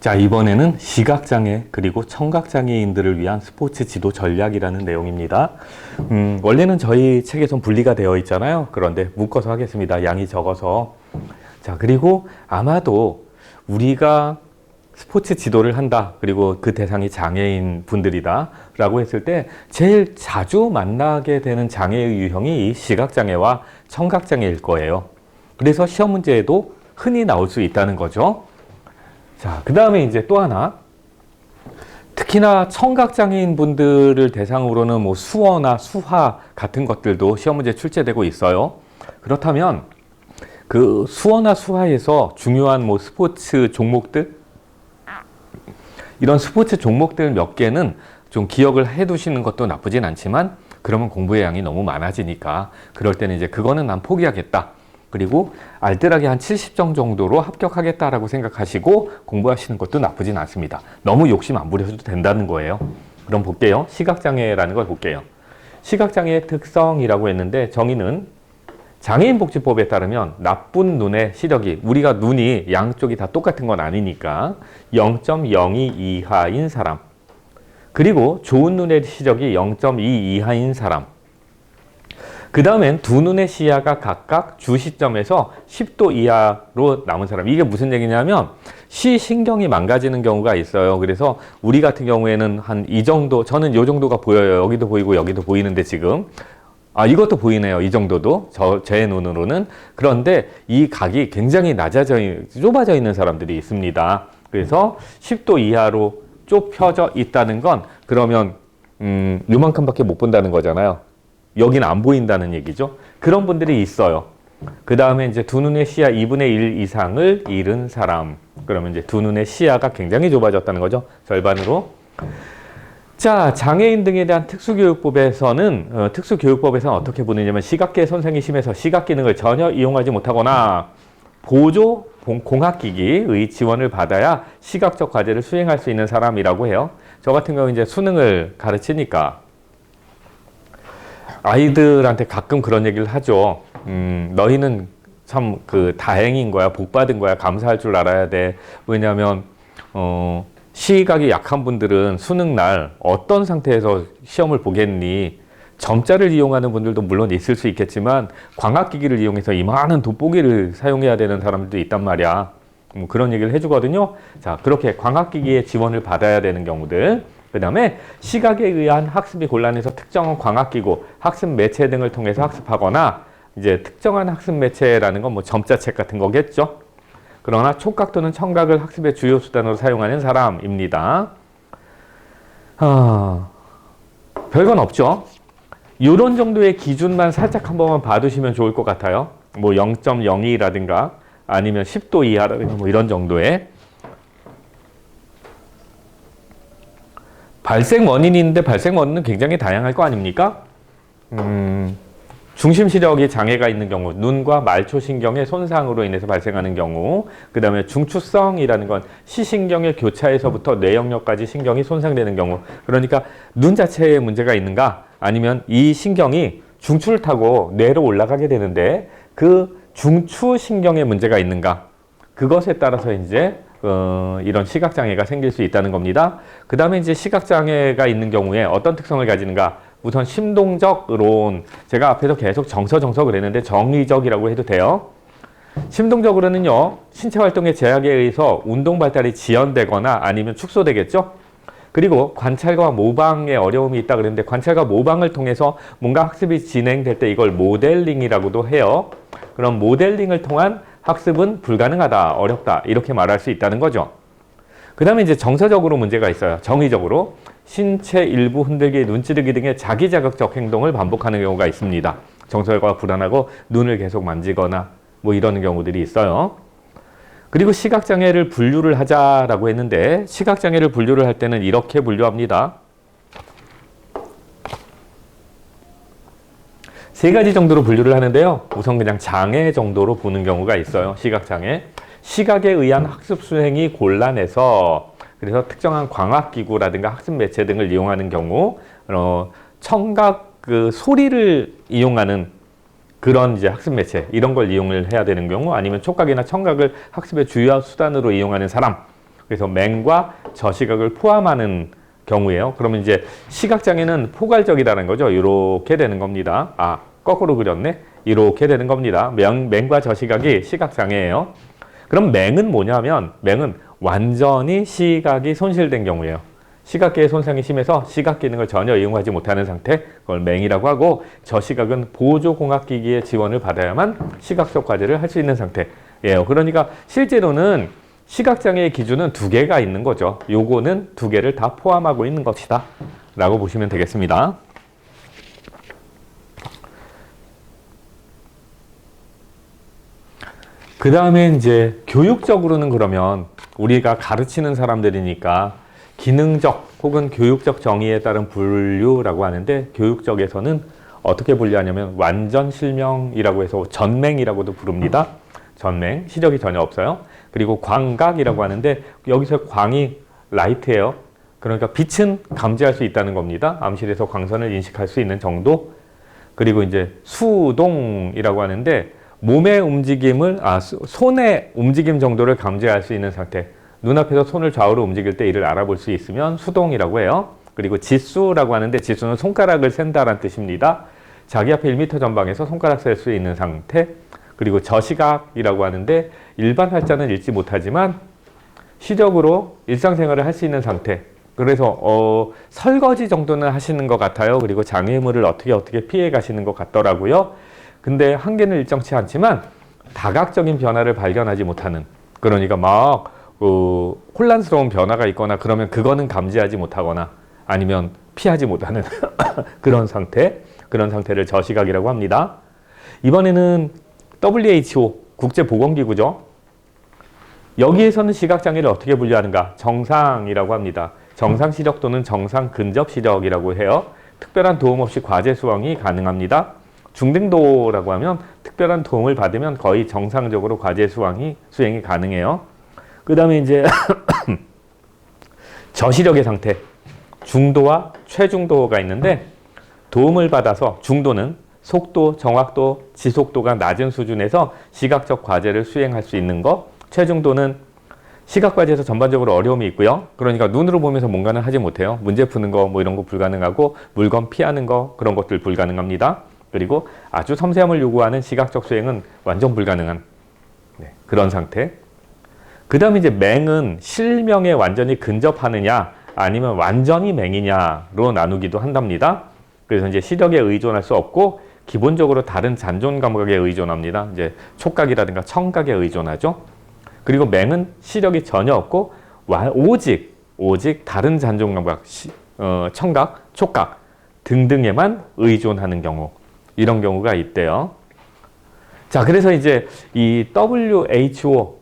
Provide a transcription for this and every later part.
자, 이번에는 시각장애 그리고 청각장애인들을 위한 스포츠 지도 전략이라는 내용입니다. 음, 원래는 저희 책에선 분리가 되어 있잖아요. 그런데 묶어서 하겠습니다. 양이 적어서. 자, 그리고 아마도 우리가 스포츠 지도를 한다. 그리고 그 대상이 장애인 분들이다. 라고 했을 때 제일 자주 만나게 되는 장애의 유형이 이 시각장애와 청각장애일 거예요. 그래서 시험 문제에도 흔히 나올 수 있다는 거죠. 자, 그 다음에 이제 또 하나. 특히나 청각장애인 분들을 대상으로는 뭐 수어나 수화 같은 것들도 시험 문제 출제되고 있어요. 그렇다면 그 수어나 수화에서 중요한 뭐 스포츠 종목들 이런 스포츠 종목들 몇 개는 좀 기억을 해 두시는 것도 나쁘진 않지만 그러면 공부의 양이 너무 많아지니까 그럴 때는 이제 그거는 난 포기하겠다. 그리고 알뜰하게 한 70점 정도로 합격하겠다라고 생각하시고 공부하시는 것도 나쁘진 않습니다. 너무 욕심 안 부려도 된다는 거예요. 그럼 볼게요. 시각장애라는 걸 볼게요. 시각장애의 특성이라고 했는데 정의는 장애인복지법에 따르면 나쁜 눈의 시력이 우리가 눈이 양쪽이 다 똑같은 건 아니니까 0.02 이하인 사람 그리고 좋은 눈의 시력이 0.2 이하인 사람 그 다음엔 두 눈의 시야가 각각 주 시점에서 10도 이하로 남은 사람. 이게 무슨 얘기냐면 시신경이 망가지는 경우가 있어요. 그래서 우리 같은 경우에는 한 이 정도, 저는 이 정도가 보여요. 여기도 보이고 여기도 보이는데 지금. 아, 이것도 보이네요. 이 정도도. 저, 제 눈으로는. 그런데 이 각이 굉장히 낮아져, 좁아져 있는 사람들이 있습니다. 그래서 10도 이하로 좁혀져 있다는 건 그러면, 음, 요만큼밖에 못 본다는 거잖아요. 여기는 안 보인다는 얘기죠. 그런 분들이 있어요. 그 다음에 이제 두 눈의 시야 2분의 1 이상을 잃은 사람. 그러면 이제 두 눈의 시야가 굉장히 좁아졌다는 거죠. 절반으로. 자, 장애인 등에 대한 특수교육법에서는, 어, 특수교육법에서는 어떻게 보느냐면 시각계 손상이 심해서 시각 기능을 전혀 이용하지 못하거나 보조 공- 공학기기의 지원을 받아야 시각적 과제를 수행할 수 있는 사람이라고 해요. 저 같은 경우 이제 수능을 가르치니까 아이들한테 가끔 그런 얘기를 하죠. 음, 너희는 참 그 다행인 거야, 복 받은 거야, 감사할 줄 알아야 돼. 왜냐하면 어, 시각이 약한 분들은 수능 날 어떤 상태에서 시험을 보겠니? 점자를 이용하는 분들도 물론 있을 수 있겠지만 광학기기를 이용해서 이만한 돋보기를 사용해야 되는 사람들도 있단 말이야. 뭐 그런 얘기를 해주거든요. 자, 그렇게 광학기기의 지원을 받아야 되는 경우들. 그 다음에 시각에 의한 학습이 곤란해서 특정한 광학기구, 학습 매체 등을 통해서 학습하거나 이제 특정한 학습 매체라는 건 뭐 점자책 같은 거겠죠. 그러나 촉각 또는 청각을 학습의 주요 수단으로 사용하는 사람입니다. 아, 별건 없죠. 이런 정도의 기준만 살짝 한 번만 봐두시면 좋을 것 같아요. 뭐 0.02라든가 아니면 10도 이하라든가 뭐 이런 정도의 발생 원인이 있는데 발생 원인은 굉장히 다양할 거 아닙니까? 음, 중심 시력이 장애가 있는 경우, 눈과 말초 신경의 손상으로 인해서 발생하는 경우, 그 다음에 중추성이라는 건 시신경의 교차에서부터 뇌영역까지 신경이 손상되는 경우, 그러니까 눈 자체에 문제가 있는가, 아니면 이 신경이 중추를 타고 뇌로 올라가게 되는데 그 중추 신경에 문제가 있는가, 그것에 따라서 이제 어, 이런 시각장애가 생길 수 있다는 겁니다. 그 다음에 이제 시각장애가 있는 경우에 어떤 특성을 가지는가? 우선 심동적으론 제가 앞에서 계속 정서 정서 그랬는데 정의적이라고 해도 돼요. 심동적으로는요 신체 활동의 제약에 의해서 운동 발달이 지연되거나 아니면 축소되겠죠. 그리고 관찰과 모방에 어려움이 있다 그랬는데 관찰과 모방을 통해서 뭔가 학습이 진행될 때 이걸 모델링이라고도 해요. 그럼 모델링을 통한 학습은 불가능하다, 어렵다 이렇게 말할 수 있다는 거죠. 그 다음에 이제 정서적으로 문제가 있어요. 정의적으로 신체 일부 흔들기, 눈찌르기 등의 자기 자극적 행동을 반복하는 경우가 있습니다. 정서가 불안하고 눈을 계속 만지거나 뭐 이러는 경우들이 있어요. 그리고 시각장애를 분류를 하자라고 했는데 시각장애를 분류를 할 때는 이렇게 분류합니다. 세 가지 정도로 분류를 하는데요. 우선 그냥 장애 정도로 보는 경우가 있어요. 시각장애. 시각에 의한 학습 수행이 곤란해서 그래서 특정한 광학기구라든가 학습 매체 등을 이용하는 경우 어, 청각 그 소리를 이용하는 그런 이제 학습 매체 이런 걸 이용을 해야 되는 경우 아니면 촉각이나 청각을 학습의 주요 수단으로 이용하는 사람 그래서 맹과 저시각을 포함하는 경우예요. 그러면 이제 시각 장애는 포괄적이라는 거죠. 이렇게 되는 겁니다. 아, 거꾸로 그렸네. 이렇게 되는 겁니다. 맹, 맹과 저시각이 시각장애예요. 그럼 맹은 뭐냐면 맹은 완전히 시각이 손실된 경우예요. 시각계의 손상이 심해서 시각 기능을 전혀 이용하지 못하는 상태, 그걸 맹이라고 하고 저시각은 보조공학기기의 지원을 받아야만 시각적 과제를 할 수 있는 상태예요. 그러니까 실제로는 시각장애의 기준은 두 개가 있는 거죠. 요거는 두 개를 다 포함하고 있는 것이다. 라고 보시면 되겠습니다. 그 다음에 이제 교육적으로는 그러면 우리가 가르치는 사람들이니까 기능적 혹은 교육적 정의에 따른 분류라고 하는데 교육적에서는 어떻게 분류하냐면 완전 실명이라고 해서 전맹이라고도 부릅니다. 전맹, 시력이 전혀 없어요. 그리고 광각이라고 하는데 여기서 광이 라이트예요. 그러니까 빛은 감지할 수 있다는 겁니다. 암실에서 광선을 인식할 수 있는 정도. 그리고 이제 수동이라고 하는데 몸의 움직임을 아 수- 손의 움직임 정도를 감지할 수 있는 상태. 눈앞에서 손을 좌우로 움직일 때 이를 알아볼 수 있으면 수동이라고 해요. 그리고 지수라고 하는데 지수는 손가락을 센다라는 뜻입니다. 자기 앞에 1m 전방에서 손가락 셀 수 있는 상태. 그리고 저시각이라고 하는데 일반 활자는 읽지 못하지만 시력으로 일상생활을 할 수 있는 상태. 그래서 어, 설거지 정도는 하시는 것 같아요. 그리고 장애물을 어떻게 어떻게 피해 가시는 것 같더라고요. 근데 한계는 일정치 않지만 다각적인 변화를 발견하지 못하는 그러니까 막 어, 혼란스러운 변화가 있거나 그러면 그거는 감지하지 못하거나 아니면 피하지 못하는 그런 상태 그런 상태를 저시각이라고 합니다. 이번에는 WHO 국제보건기구죠. 여기에서는 시각장애를 어떻게 분류하는가? 정상이라고 합니다. 정상 시력 또는 정상 근접 시력이라고 해요. 특별한 도움 없이 과제 수행이 가능합니다. 중등도라고 하면 특별한 도움을 받으면 거의 정상적으로 과제 수행이 수행이 가능해요. 그 다음에 이제 저시력의 상태, 중도와 최중도가 있는데 도움을 받아서 중도는 속도, 정확도, 지속도가 낮은 수준에서 시각적 과제를 수행할 수 있는 것, 최중도는 시각 과제에서 전반적으로 어려움이 있고요. 그러니까 눈으로 보면서 뭔가는 하지 못해요. 문제 푸는 거 뭐 이런 거 불가능하고 물건 피하는 거 그런 것들 불가능합니다. 그리고 아주 섬세함을 요구하는 시각적 수행은 완전 불가능한 네, 그런 상태. 그 다음에 이제 맹은 실명에 완전히 근접하느냐 아니면 완전히 맹이냐로 나누기도 한답니다. 그래서 이제 시력에 의존할 수 없고 기본적으로 다른 잔존 감각에 의존합니다. 이제 촉각이라든가 청각에 의존하죠. 그리고 맹은 시력이 전혀 없고 와- 오직 오직 다른 잔존 감각, 시- 어, 청각, 촉각 등등에만 의존하는 경우 이런 경우가 있대요. 자, 그래서 이제 이 WHO와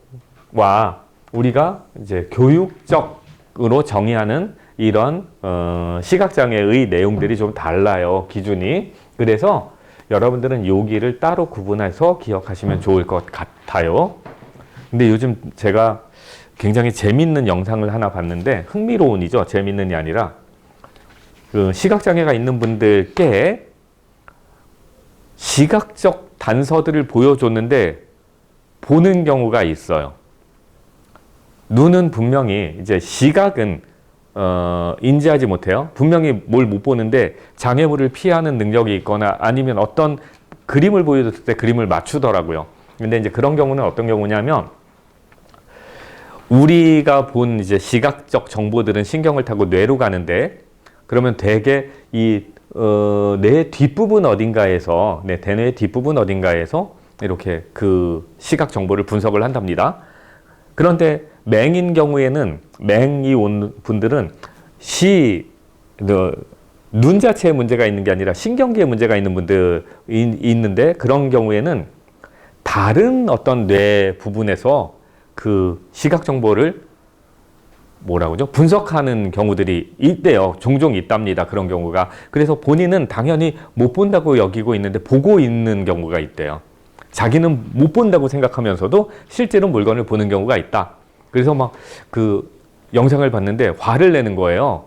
우리가 이제 교육적으로 정의하는 이런 어, 시각장애의 내용들이 좀 달라요. 기준이. 그래서 여러분들은 여기를 따로 구분해서 기억하시면 좋을 것 같아요. 근데 요즘 제가 굉장히 재밌는 영상을 하나 봤는데 흥미로운이죠. 재밌는이 아니라 그 시각장애가 있는 분들께 시각적 단서들을 보여줬는데 보는 경우가 있어요. 눈은 분명히 이제 시각은 어, 인지하지 못해요. 분명히 뭘 못 보는데 장애물을 피하는 능력이 있거나 아니면 어떤 그림을 보여줬을 때 그림을 맞추더라고요. 근데 이제 그런 경우는 어떤 경우냐면 우리가 본 이제 시각적 정보들은 신경을 타고 뇌로 가는데 그러면 대개 이 어, 뇌 뒷부분 어딘가에서 네, 대뇌 뒷부분 어딘가에서 이렇게 그 시각 정보를 분석을 한답니다. 그런데 맹인 경우에는 맹이 온 분들은 시, 그, 눈 자체에 문제가 있는 게 아니라 신경계에 문제가 있는 분들이 있는데 그런 경우에는 다른 어떤 뇌 부분에서 그 시각 정보를 뭐라고 죠 분석하는 경우들이 있대요. 종종 있답니다. 그런 경우가. 그래서 본인은 당연히 못 본다고 여기고 있는데 보고 있는 경우가 있대요. 자기는 못 본다고 생각하면서도 실제로 물건을 보는 경우가 있다. 그래서 막 그 영상을 봤는데 화를 내는 거예요.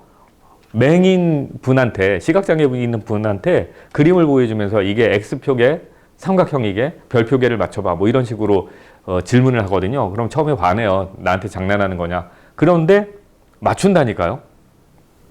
맹인 분한테 시각장애 있는 분한테 그림을 보여주면서 이게 X표계, 삼각형이게, 별표계를 맞춰봐. 뭐 이런 식으로 어, 질문을 하거든요. 그럼 처음에 화내요. 나한테 장난하는 거냐. 그런데 맞춘다니까요.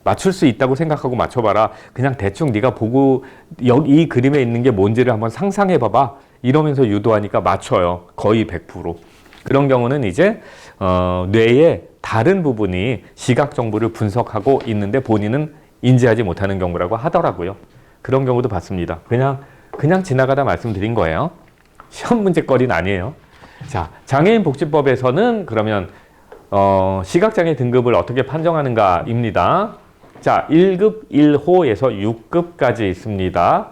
맞출 수 있다고 생각하고 맞춰봐라. 그냥 대충 네가 보고 여기 이 그림에 있는 게 뭔지를 한번 상상해봐봐. 이러면서 유도하니까 맞춰요. 거의 100%. 그런 경우는 이제 어, 뇌의 다른 부분이 시각 정보를 분석하고 있는데 본인은 인지하지 못하는 경우라고 하더라고요. 그런 경우도 봤습니다. 그냥 그냥 지나가다 말씀드린 거예요. 시험 문제거리는 아니에요. 자, 장애인 복지법에서는 그러면 어, 시각장애 등급을 어떻게 판정하는가입니다. 자, 1급 1호에서 6급까지 있습니다.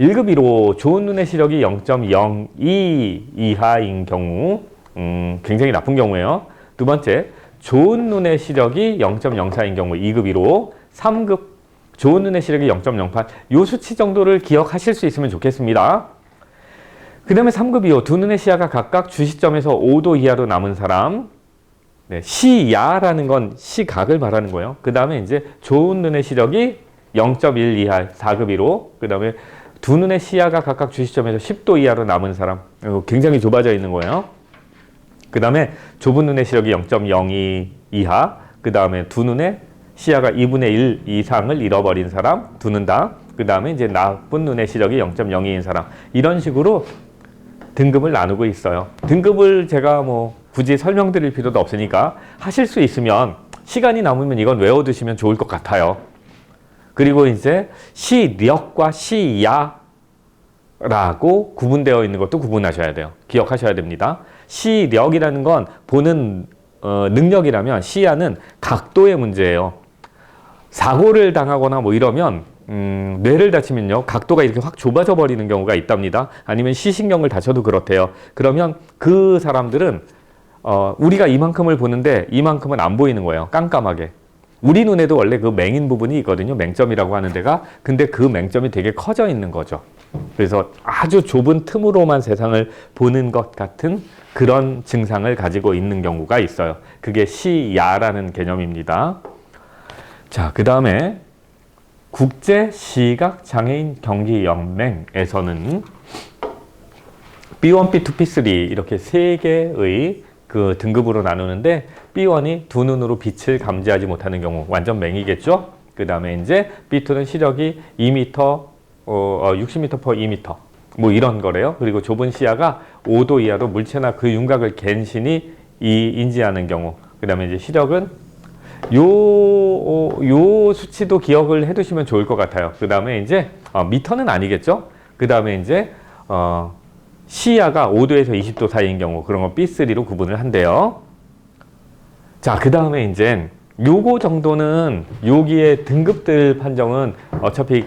1급 1호 좋은 눈의 시력이 0.02 이하인 경우 음, 굉장히 나쁜 경우예요. 두 번째, 좋은 눈의 시력이 0.04인 경우 2급 1호, 3급 좋은 눈의 시력이 0.08. 요 수치 정도를 기억하실 수 있으면 좋겠습니다. 그 다음에 3급 2호, 두 눈의 시야가 각각 주시점에서 5도 이하로 남은 사람. 네, 시야라는 건 시각을 말하는 거예요. 그 다음에 이제 좋은 눈의 시력이 0.1 이하 4급 1호. 그 다음에 두 눈의 시야가 각각 주시점에서 10도 이하로 남은 사람. 굉장히 좁아져 있는 거예요. 그 다음에 좁은 눈의 시력이 0.02 이하. 그 다음에 두 눈의 시야가 2분의 1 이상을 잃어버린 사람, 두 눈 다. 그 다음에 이제 나쁜 눈의 시력이 0.02인 사람. 이런 식으로 등급을 나누고 있어요. 등급을 제가 뭐 굳이 설명드릴 필요도 없으니까 하실 수 있으면 시간이 남으면 이건 외워두시면 좋을 것 같아요. 그리고 이제 시력과 시야라고 구분되어 있는 것도 구분하셔야 돼요. 기억하셔야 됩니다. 시력이라는 건 보는 어, 능력이라면 시야는 각도의 문제예요. 사고를 당하거나 뭐 이러면 음, 뇌를 다치면요 각도가 이렇게 확 좁아져 버리는 경우가 있답니다. 아니면 시신경을 다쳐도 그렇대요. 그러면 그 사람들은 어, 우리가 이만큼을 보는데 이만큼은 안 보이는 거예요. 깜깜하게. 우리 눈에도 원래 그 맹인 부분이 있거든요. 맹점이라고 하는 데가. 근데 그 맹점이 되게 커져 있는 거죠. 그래서 아주 좁은 틈으로만 세상을 보는 것 같은 그런 증상을 가지고 있는 경우가 있어요. 그게 시야라는 개념입니다. 자, 그 다음에 국제 시각 장애인 경기 연맹에서는 B1, B2, B3 이렇게 세 개의 그 등급으로 나누는데 B1이 두 눈으로 빛을 감지하지 못하는 경우 완전 맹이겠죠. 그 다음에 이제 B2는 시력이 2m, 어, 60m per 2m 뭐 이런 거래요. 그리고 좁은 시야가 5도 이하로 물체나 그 윤곽을 갠신히 이 인지하는 경우. 그 다음에 이제 시력은 요, 어, 요 수치도 기억을 해 두시면 좋을 것 같아요. 그 다음에 이제, 어, 미터는 아니겠죠? 그 다음에 이제, 어, 시야가 5도에서 20도 사이인 경우, 그런 건 B3로 구분을 한대요. 자, 그 다음에 이제, 요거 정도는, 여기에 등급들 판정은 어차피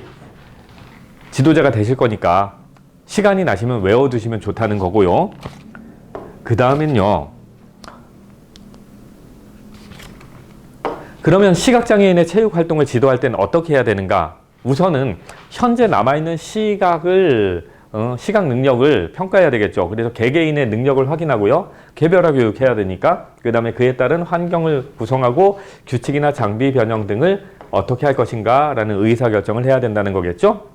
지도자가 되실 거니까, 시간이 나시면 외워두시면 좋다는 거고요. 그 다음엔요, 그러면 시각장애인의 체육 활동을 지도할 때는 어떻게 해야 되는가? 우선은 현재 남아있는 시각을 어, 시각 능력을 평가해야 되겠죠. 그래서 개개인의 능력을 확인하고요. 개별화 교육해야 되니까 그 다음에 그에 따른 환경을 구성하고 규칙이나 장비 변형 등을 어떻게 할 것인가 라는 의사 결정을 해야 된다는 거겠죠.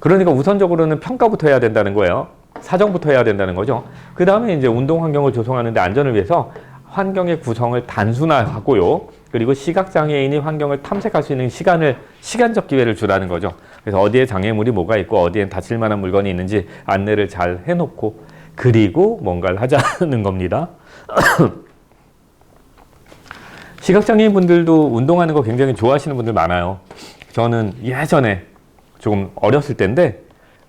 그러니까 우선적으로는 평가부터 해야 된다는 거예요. 사정부터 해야 된다는 거죠. 그 다음에 이제 운동 환경을 조성하는데 안전을 위해서 환경의 구성을 단순화하고요. 그리고 시각장애인이 환경을 탐색할 수 있는 시간을, 시간적 기회를 주라는 거죠. 그래서 어디에 장애물이 뭐가 있고 어디엔 다칠 만한 물건이 있는지 안내를 잘 해놓고 그리고 뭔가를 하자는 겁니다. 시각장애인 분들도 운동하는 거 굉장히 좋아하시는 분들 많아요. 저는 예전에 조금 어렸을 때인데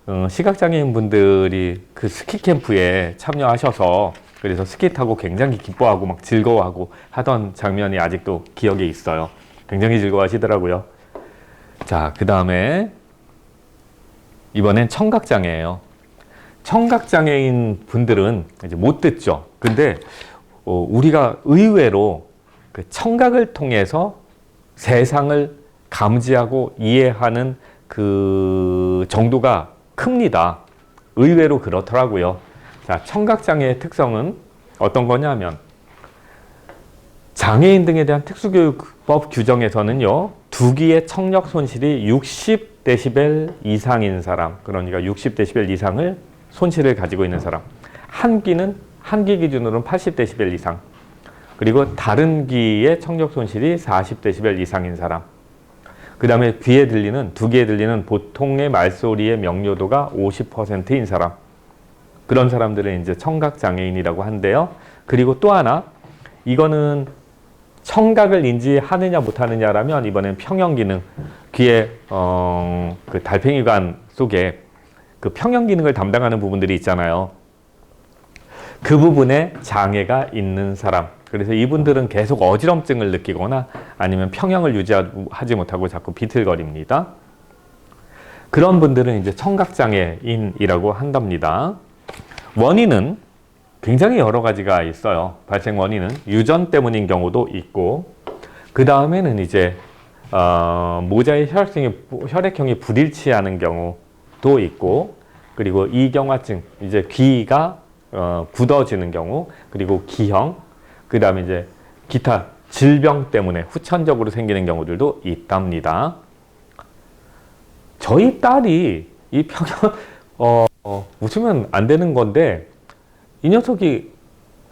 어, 시각장애인 분들이 그 스키 캠프에 참여하셔서 그래서 스키 타고 굉장히 기뻐하고 막 즐거워하고 하던 장면이 아직도 기억에 있어요. 굉장히 즐거워하시더라고요. 자, 그 다음에 이번엔 청각장애예요. 청각장애인 분들은 이제 못 듣죠. 근데 어, 우리가 의외로 그 청각을 통해서 세상을 감지하고 이해하는 그 정도가 큽니다. 의외로 그렇더라고요. 자, 청각장애의 특성은 어떤 거냐면 장애인 등에 대한 특수교육법 규정에서는요, 두 귀의 청력 손실이 60데시벨 이상인 사람, 그러니까 60데시벨 이상을 손실을 가지고 있는 사람, 한 귀는 한귀 기준으로는 80데시벨 이상, 그리고 다른 귀의 청력 손실이 40데시벨 이상인 사람. 그 다음에 귀에 들리는, 두 귀에 들리는 보통의 말소리의 명료도가 50%인 사람. 그런 사람들은 이제 청각장애인이라고 한대요. 그리고 또 하나, 이거는 청각을 인지하느냐 못하느냐라면 이번엔 평형 기능, 귀에, 어, 그 달팽이관 속에 그 평형 기능을 담당하는 부분들이 있잖아요. 그 부분에 장애가 있는 사람. 그래서 이분들은 계속 어지럼증을 느끼거나 아니면 평형을 유지하지 못하고 자꾸 비틀거립니다. 그런 분들은 이제 청각장애인이라고 한답니다. 원인은 굉장히 여러 가지가 있어요. 발생 원인은 유전 때문인 경우도 있고, 그 다음에는 이제 어, 모자의 혈액형이, 혈액형이 불일치하는 경우도 있고, 그리고 이경화증, 이제 귀가 어, 굳어지는 경우, 그리고 기형, 그 다음에 이제 기타 질병 때문에 후천적으로 생기는 경우들도 있답니다. 저희 딸이 이 평형, 어, 어, 웃으면 안 되는 건데, 이 녀석이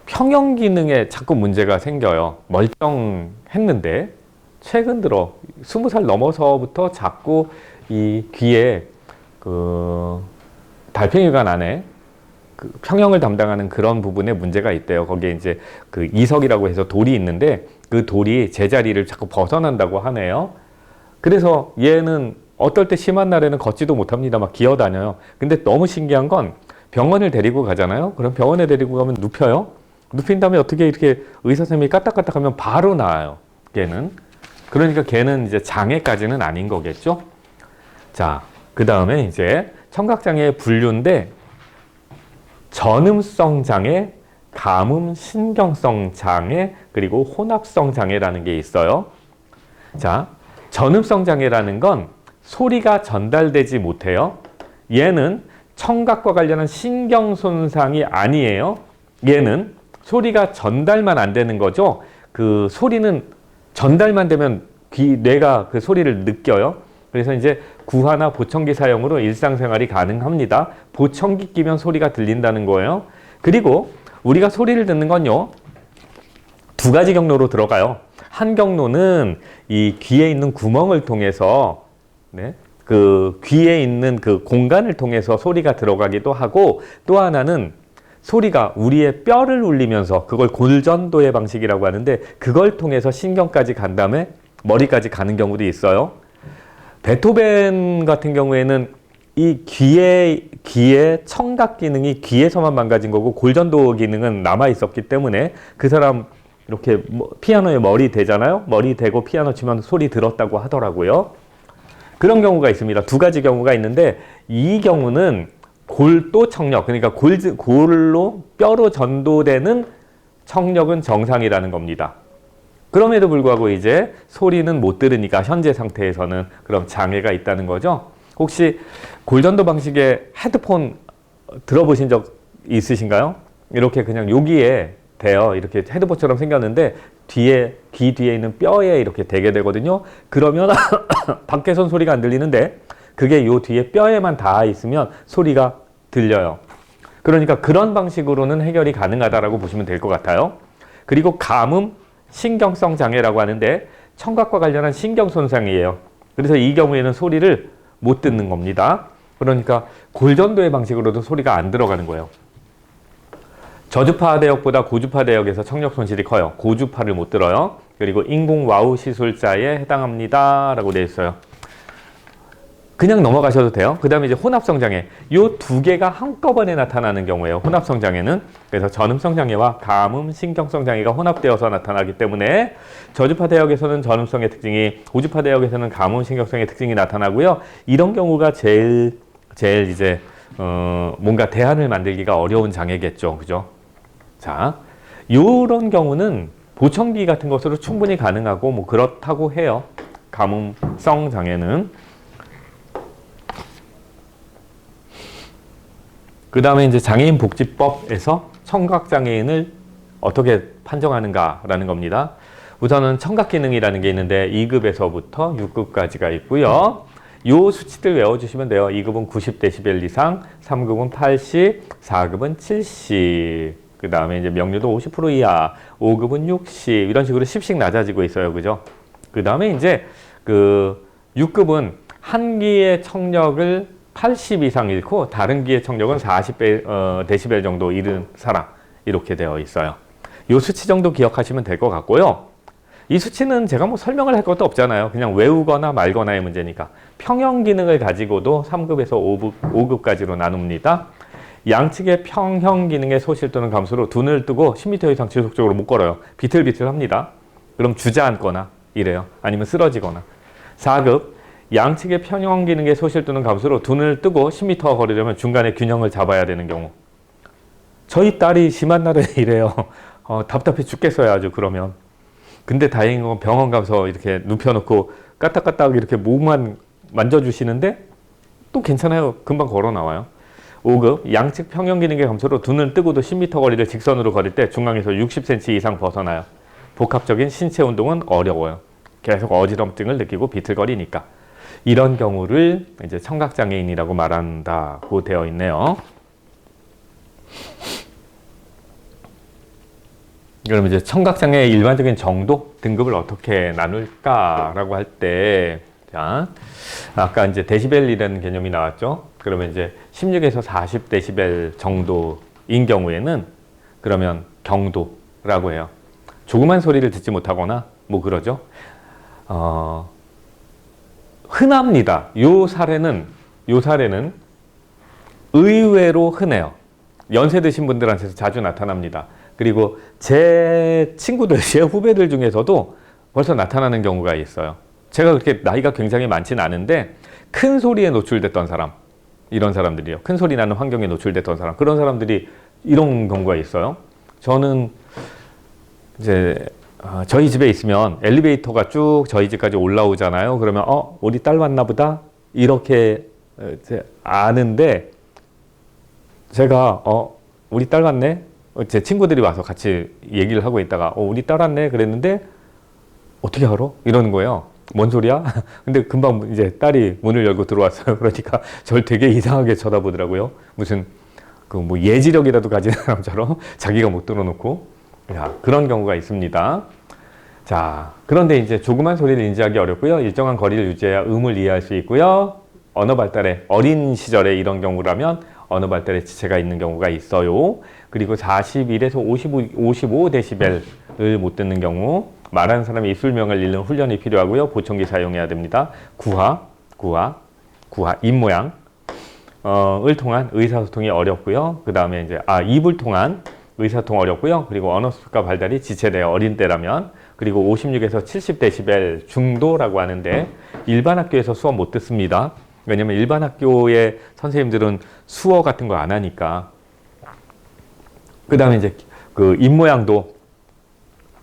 평형 기능에 자꾸 문제가 생겨요. 멀쩡했는데, 최근 들어, 스무 살 넘어서부터 자꾸 이 귀에 그 달팽이관 안에 그 평형을 담당하는 그런 부분에 문제가 있대요. 거기에 이제 그 이석이라고 해서 돌이 있는데 그 돌이 제자리를 자꾸 벗어난다고 하네요. 그래서 얘는 어떨 때 심한 날에는 걷지도 못합니다. 막 기어다녀요. 근데 너무 신기한 건 병원을 데리고 가잖아요. 그럼 병원에 데리고 가면 눕혀요. 눕힌 다음에 어떻게 이렇게 의사 선생님이 까딱까딱 하면 바로 나아요. 걔는. 그러니까 걔는 이제 장애까지는 아닌 거겠죠. 자, 그 다음에 이제 청각장애의 분류인데 전음성 장애, 감음 신경성 장애, 그리고 혼합성 장애라는 게 있어요. 자, 전음성 장애라는 건 소리가 전달되지 못해요. 얘는 청각과 관련한 신경 손상이 아니에요. 얘는 소리가 전달만 안 되는 거죠. 그 소리는 전달만 되면 귀, 뇌가 그 소리를 느껴요. 그래서 이제 구화나 보청기 사용으로 일상생활이 가능합니다. 보청기 끼면 소리가 들린다는 거예요. 그리고 우리가 소리를 듣는 건요. 두 가지 경로로 들어가요. 한 경로는 이 귀에 있는 구멍을 통해서 네? 그 귀에 있는 그 공간을 통해서 소리가 들어가기도 하고 또 하나는 소리가 우리의 뼈를 울리면서 그걸 골전도의 방식이라고 하는데 그걸 통해서 신경까지 간 다음에 머리까지 가는 경우도 있어요. 베토벤 같은 경우에는 이 귀의 귀의 청각 기능이 귀에서만 망가진 거고 골전도 기능은 남아 있었기 때문에 그 사람 이렇게 뭐 피아노에 머리 대잖아요. 머리 대고 피아노 치면 소리 들었다고 하더라고요. 그런 경우가 있습니다. 두 가지 경우가 있는데 이 경우는 골도 청력 그러니까 골, 골로 뼈로 전도되는 청력은 정상이라는 겁니다. 그럼에도 불구하고 이제 소리는 못 들으니까 현재 상태에서는 그럼 장애가 있다는 거죠. 혹시 골전도 방식의 헤드폰 들어보신 적 있으신가요? 이렇게 그냥 여기에 대요. 이렇게 헤드폰처럼 생겼는데 뒤에 귀 뒤에 있는 뼈에 이렇게 대게 되거든요. 그러면 밖에선 소리가 안 들리는데 그게 요 뒤에 뼈에만 닿아 있으면 소리가 들려요. 그러니까 그런 방식으로는 해결이 가능하다라고 보시면 될 것 같아요. 그리고 감음 신경성 장애라고 하는데 청각과 관련한 신경 손상이에요. 그래서 이 경우에는 소리를 못 듣는 겁니다. 그러니까 골전도의 방식으로도 소리가 안 들어가는 거예요. 저주파 대역보다 고주파 대역에서 청력 손실이 커요. 고주파를 못 들어요. 그리고 인공 와우 시술자에 해당합니다. 라고 되어 있어요. 그냥 넘어가셔도 돼요. 그 다음에 이제 혼합성 장애. 요 두 개가 한꺼번에 나타나는 경우에요. 혼합성 장애는. 그래서 전음성 장애와 감음 신경성 장애가 혼합되어서 나타나기 때문에 저주파 대역에서는 전음성의 특징이, 고주파 대역에서는 감음 신경성의 특징이 나타나고요. 이런 경우가 제일, 제일 이제, 어, 뭔가 대안을 만들기가 어려운 장애겠죠. 그죠? 자, 요런 경우는 보청기 같은 것으로 충분히 가능하고 뭐 그렇다고 해요. 감음성 장애는. 그 다음에 이제 장애인 복지법에서 청각 장애인을 어떻게 판정하는가라는 겁니다. 우선은 청각 기능이라는 게 있는데 2급에서부터 6급까지가 있고요. 요 수치들 외워주시면 돼요. 2급은 90데시벨 이상, 3급은 80, 4급은 70. 그 다음에 이제 명료도 50% 이하, 5급은 60 이런 식으로 10씩 낮아지고 있어요, 그죠? 그 다음에 이제 그 6급은 한 기의 청력을 80 이상 잃고 다른 기의 청력은 40배 어, 데시벨 정도 잃은 사람 이렇게 되어 있어요. 이 수치 정도 기억하시면 될 것 같고요. 이 수치는 제가 뭐 설명을 할 것도 없잖아요. 그냥 외우거나 말거나의 문제니까. 평형 기능을 가지고도 3급에서 5급, 5급까지로 나눕니다. 양측의 평형 기능의 소실 또는 감소로 눈을 뜨고 10m 이상 지속적으로 못 걸어요. 비틀비틀합니다. 그럼 주저앉거나 이래요. 아니면 쓰러지거나. 4급 양측의 평형 기능의 소실 또는 감소로 눈을 뜨고 10m 걸으려면 중간에 균형을 잡아야 되는 경우. 저희 딸이 심한 날에 이래요. 어, 답답해 죽겠어요, 아주 그러면. 근데 다행인 건 병원 가서 이렇게 눕혀놓고 까딱까딱 이렇게 목만 만져주시는데 또 괜찮아요. 금방 걸어 나와요. 5급 양측 평형 기능의 감소로 눈을 뜨고도 10m 거리를 직선으로 걸을 때 중앙에서 60cm 이상 벗어나요. 복합적인 신체 운동은 어려워요. 계속 어지럼증을 느끼고 비틀거리니까. 이런 경우를 이제 청각장애인이라고 말한다고 되어 있네요. 그럼 이제 청각장애의 일반적인 정도 등급을 어떻게 나눌까라고 할 때, 자, 아까 이제 데시벨이라는 개념이 나왔죠. 그러면 이제 16에서 40 데시벨 정도인 경우에는 그러면 경도라고 해요. 조그만 소리를 듣지 못하거나 뭐 그러죠. 어, 흔합니다. 요 사례는 요 사례는 의외로 흔해요. 연세 드신 분들한테서 자주 나타납니다. 그리고 제 친구들, 제 후배들 중에서도 벌써 나타나는 경우가 있어요. 제가 그렇게 나이가 굉장히 많지는 않은데 큰 소리에 노출됐던 사람, 이런 사람들이요. 큰 소리 나는 환경에 노출됐던 사람, 그런 사람들이 이런 경우가 있어요. 저는 이제 어, 저희 집에 있으면 엘리베이터가 쭉 저희 집까지 올라오잖아요. 그러면 어 우리 딸 왔나 보다 이렇게 어, 아는데 제가 어 우리 딸 왔네. 어, 제 친구들이 와서 같이 얘기를 하고 있다가 어 우리 딸 왔네 그랬는데 어떻게 알아? 이러는 거예요. 뭔 소리야? 근데 금방 이제 딸이 문을 열고 들어왔어요. 그러니까 저를 되게 이상하게 쳐다보더라고요. 무슨 그 뭐 예지력이라도 가진 사람처럼 자기가 못 들어놓고 야, 그런 경우가 있습니다. 자, 그런데 이제 조그만 소리를 인지하기 어렵고요. 일정한 거리를 유지해야 음을 이해할 수 있고요. 언어 발달에 어린 시절에 이런 경우라면 언어 발달에 지체가 있는 경우가 있어요. 그리고 41에서 55, 55 데시벨을 못 듣는 경우 말하는 사람이 입술명을 잃는 훈련이 필요하고요. 보청기 사용해야 됩니다. 구화, 구화, 구화, 입 모양, 어, 을 통한 의사소통이 어렵고요. 그 다음에 이제 아 입을 통한 의사소통 어렵고요. 그리고 언어 습관 발달이 지체돼요. 어린 때라면. 그리고 56에서 70데시벨 중도라고 하는데 일반 학교에서 수업 못 듣습니다. 왜냐면 일반 학교의 선생님들은 수어 같은 거 안 하니까. 그 다음에 이제 그 입 모양도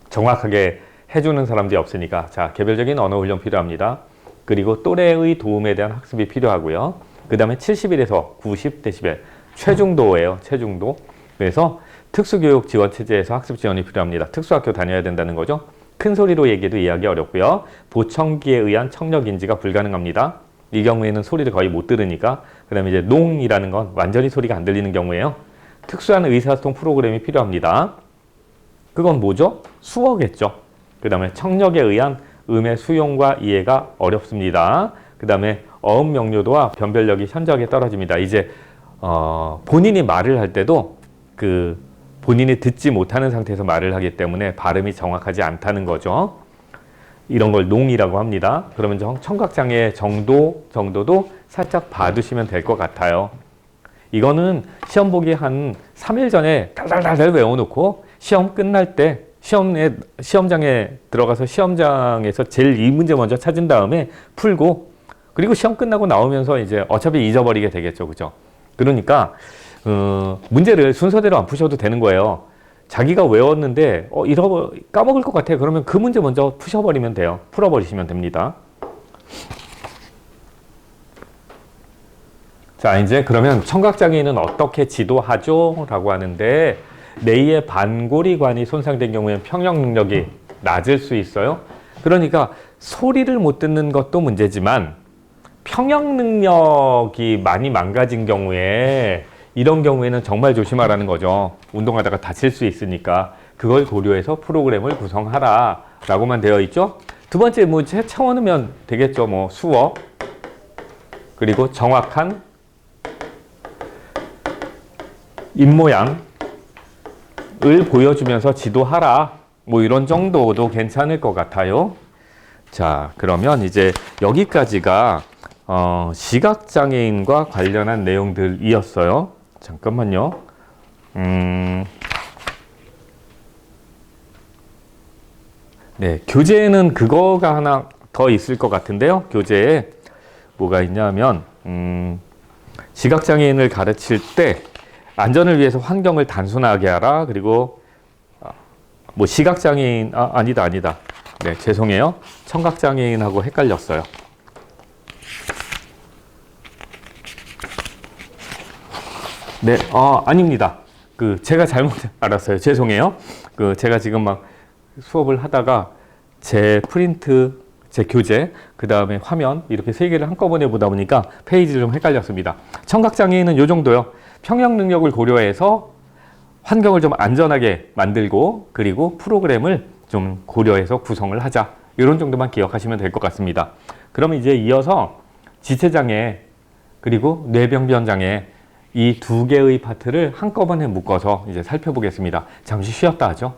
정확하게 해주는 사람들이 없으니까 자 개별적인 언어 훈련 필요합니다. 그리고 또래의 도움에 대한 학습이 필요하고요. 그 다음에 70에서 90데시벨 최중도예요. 최중도. 그래서 특수교육 지원 체제에서 학습 지원이 필요합니다. 특수학교 다녀야 된다는 거죠. 큰 소리로 얘기해도 이해하기 어렵고요. 보청기에 의한 청력 인지가 불가능합니다. 이 경우에는 소리를 거의 못 들으니까 그다음에 이제 농이라는 건 완전히 소리가 안 들리는 경우에요. 특수한 의사소통 프로그램이 필요합니다. 그건 뭐죠? 수어겠죠. 그 다음에 청력에 의한 음의 수용과 이해가 어렵습니다. 그 다음에 어음 명료도와 변별력이 현저하게 떨어집니다. 이제 어, 본인이 말을 할 때도 그 본인이 듣지 못하는 상태에서 말을 하기 때문에 발음이 정확하지 않다는 거죠. 이런 걸 농이라고 합니다. 그러면 청각장애 정도 정도도 살짝 봐두시면 될 것 같아요. 이거는 시험 보기 한 3일 전에 달달달 외워놓고 시험 끝날 때 시험에 시험장에 들어가서 시험장에서 제일 이 문제 먼저 찾은 다음에 풀고 그리고 시험 끝나고 나오면서 이제 어차피 잊어버리게 되겠죠, 그죠? 그러니까 어, 문제를 순서대로 안 푸셔도 되는 거예요. 자기가 외웠는데 어, 잃어 까먹을 것 같아. 그러면 그 문제 먼저 푸셔버리면 돼요. 풀어버리시면 됩니다. 자, 이제 그러면 청각장애인은 어떻게 지도하죠? 라고 하는데 뇌의 반고리관이 손상된 경우에는 평형 능력이 낮을 수 있어요. 그러니까 소리를 못 듣는 것도 문제지만 평형 능력이 많이 망가진 경우에 이런 경우에는 정말 조심하라는 거죠. 운동하다가 다칠 수 있으니까 그걸 고려해서 프로그램을 구성하라 라고만 되어 있죠. 두 번째 문제 채워넣으면 되겠죠. 뭐 수업 그리고 정확한 입모양 을 보여주면서 지도하라. 뭐 이런 정도도 괜찮을 것 같아요. 자, 그러면 이제 여기까지가 어, 시각장애인과 관련한 내용들이었어요. 잠깐만요. 음, 네, 교재에는 그거가 하나 더 있을 것 같은데요. 교재에 뭐가 있냐면, 음, 시각장애인을 가르칠 때 안전을 위해서 환경을 단순하게 하라. 그리고 아, 뭐 시각장애인 아 아니다 아니다. 네 죄송해요. 청각장애인하고 헷갈렸어요. 네, 아 아닙니다. 그 제가 잘못 알았어요. 죄송해요. 그 제가 지금 막 수업을 하다가 제 프린트, 제 교재, 그 다음에 화면 이렇게 세 개를 한꺼번에 보다 보니까 페이지를 좀 헷갈렸습니다. 청각장애인은 요 정도요. 평형 능력을 고려해서 환경을 좀 안전하게 만들고 그리고 프로그램을 좀 고려해서 구성을 하자. 이런 정도만 기억하시면 될 것 같습니다. 그러면 이제 이어서 지체장애 그리고 뇌병변장애 이 두 개의 파트를 한꺼번에 묶어서 이제 살펴보겠습니다. 잠시 쉬었다 하죠.